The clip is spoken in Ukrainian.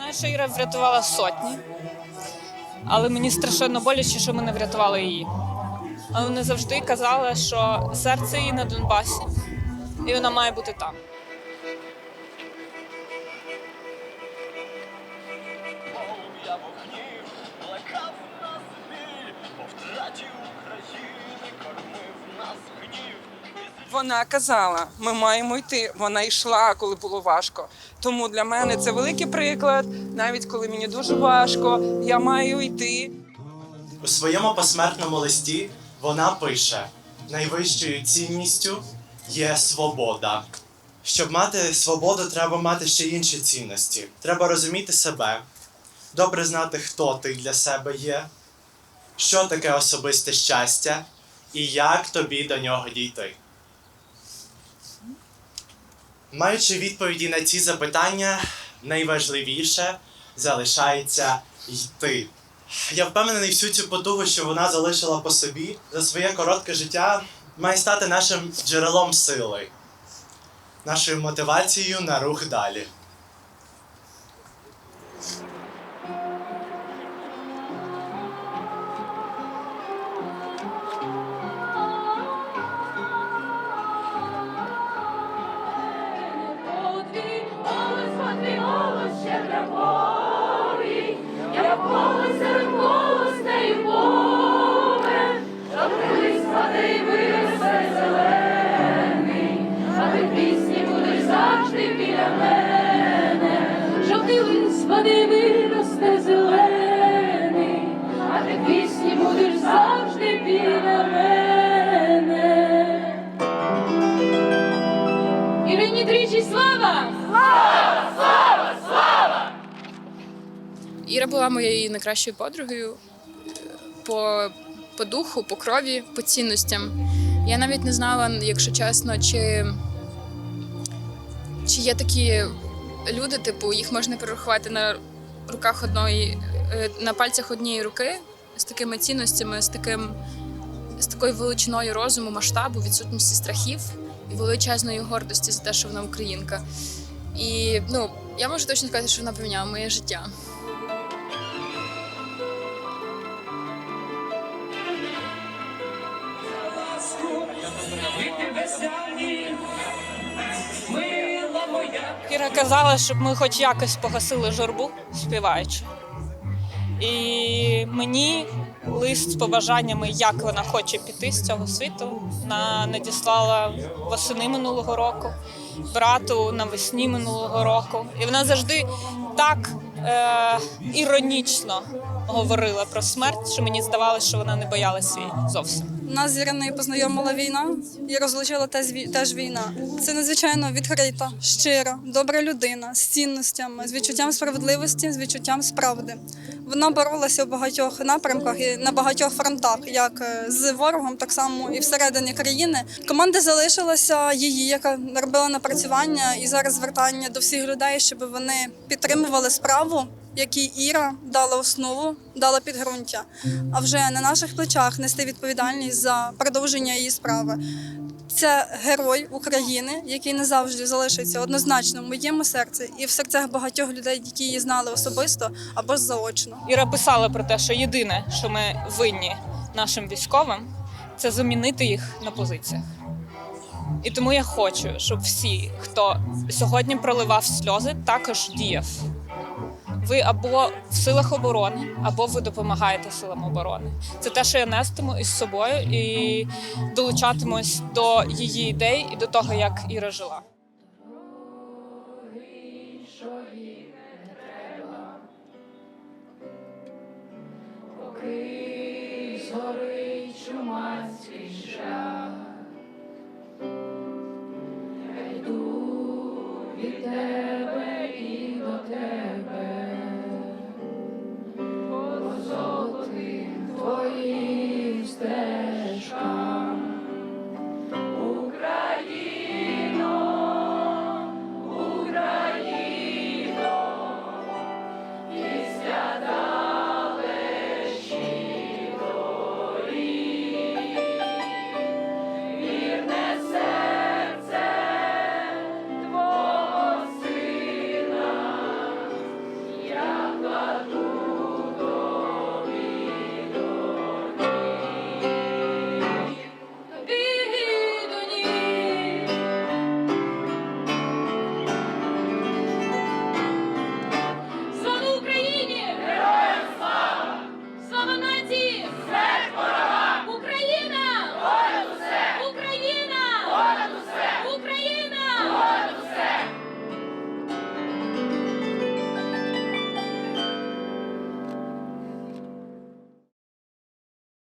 Знаю, що Іра врятувала сотні, але мені страшенно боляче, що ми не врятували її. Але вони завжди казали, що серце її на Донбасі, і вона має бути там. Я вогнів, плекав нас біль, по втраті України кормив нас гнів. Вона казала, ми маємо йти. Вона йшла, коли було важко. Тому для мене це великий приклад. Навіть коли мені дуже важко, я маю йти. У своєму посмертному листі вона пише: найвищою цінністю є свобода. Щоб мати свободу, треба мати ще інші цінності. Треба розуміти себе, добре знати, хто ти для себе є, що таке особисте щастя і як тобі до нього дійти. Маючи відповіді на ці запитання, найважливіше залишається йти. Я впевнений всю цю потугу, що вона залишила по собі за своє коротке життя, має стати нашим джерелом сили, нашою мотивацією на рух далі. Жовтий листопади виросте зелений, а ти пісні будеш завжди біля мене. Ірині тричі слава! Слава! Слава! Слава! Іра була моєю найкращою подругою е, по, по духу, по крові, по цінностям. Я навіть не знала, якщо чесно, чи, чи є такі люди, типу, їх можна перерахувати на руках одної, е, на пальцях однієї руки з такими цінностями, з таким. З такою величиною розуму, масштабу, відсутністю страхів і величезної гордості за те, що вона українка. І ну, я можу точно сказати, що вона поміняла моє життя. Іра казала, щоб ми хоч якось погасили журбу, співаючи. І мені лист з побажаннями, як вона хоче піти з цього світу, вона надіслала восени минулого року, брату навесні минулого року. І вона завжди так е, іронічно говорила про смерть, що мені здавалося, що вона не боялася її зовсім. Нас з Іриною познайомила війна і розлучила теж ві- теж війна. Це надзвичайно відкрита, щира, добра людина з цінностями, з відчуттям справедливості, з відчуттям справди. Вона боролася в багатьох напрямках і на багатьох фронтах, як е, з ворогом, так само і всередині країни. Команда залишилася її, яка робила напрацювання і зараз звертання до всіх людей, щоб вони підтримували справу якій Іра дала основу, дала підґрунтя. А вже на наших плечах нести відповідальність за продовження її справи. Це герой України, який не завжди залишиться однозначно в моєму серці і в серцях багатьох людей, які її знали особисто або заочно. Іра писала про те, що єдине, що ми винні нашим військовим, це замінити їх на позиціях. І тому я хочу, щоб всі, хто сьогодні проливав сльози, також діяв. Ви або в силах оборони, або ви допомагаєте силам оборони. Це те, що я нестиму із собою і долучатимусь до її ідей і до того, як Іра жила. Згорить чумась